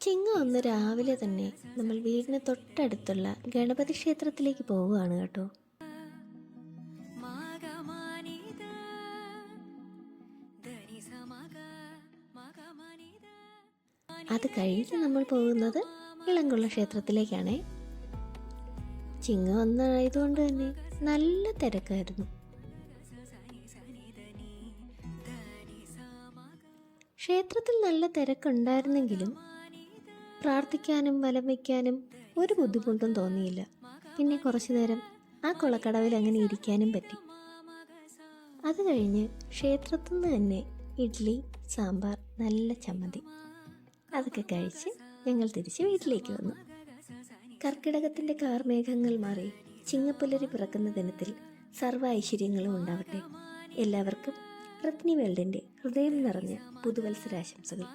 ചിങ്ങം ഒന്ന് രാവിലെ തന്നെ നമ്മൾ വീടിന് തൊട്ടടുത്തുള്ള ഗണപതി ക്ഷേത്രത്തിലേക്ക് പോവുകയാണ് കേട്ടോ. അത് കഴിഞ്ഞ് നമ്മൾ പോകുന്നത് ഇളങ്കുള്ള ക്ഷേത്രത്തിലേക്കാണേ. ചിങ്ങ ഒന്നായതുകൊണ്ട് തന്നെ നല്ല തിരക്കായിരുന്നു. ക്ഷേത്രത്തിൽ നല്ല തിരക്കുണ്ടായിരുന്നെങ്കിലും പ്രാർത്ഥിക്കാനും വലം വയ്ക്കാനും ഒരു ബുദ്ധിമുട്ടും തോന്നിയില്ല. പിന്നെ കുറച്ചു നേരം ആ കുളക്കടവിൽ അങ്ങനെ ഇരിക്കാനും പറ്റി. അത് കഴിഞ്ഞ് ക്ഷേത്രത്തിൽ നിന്ന് തന്നെ ഇഡ്ഡലി സാമ്പാർ നല്ല ചമ്മന്തി. അതൊക്കെ കഴിച്ച് ഞങ്ങൾ തിരിച്ച് വീട്ടിലേക്ക് വന്നു. കർക്കിടകത്തിന്റെ കാർമേഘങ്ങൾ മാറി ചിങ്ങപ്പുലരി പിറക്കുന്ന ദിനത്തിൽ സർവ ഐശ്വര്യങ്ങളും ഉണ്ടാവട്ടെ. എല്ലാവർക്കും റത്നി വേൾഡിന്റെ ഹൃദയം നിറഞ്ഞ പുതുവത്സരാശംസകൾ.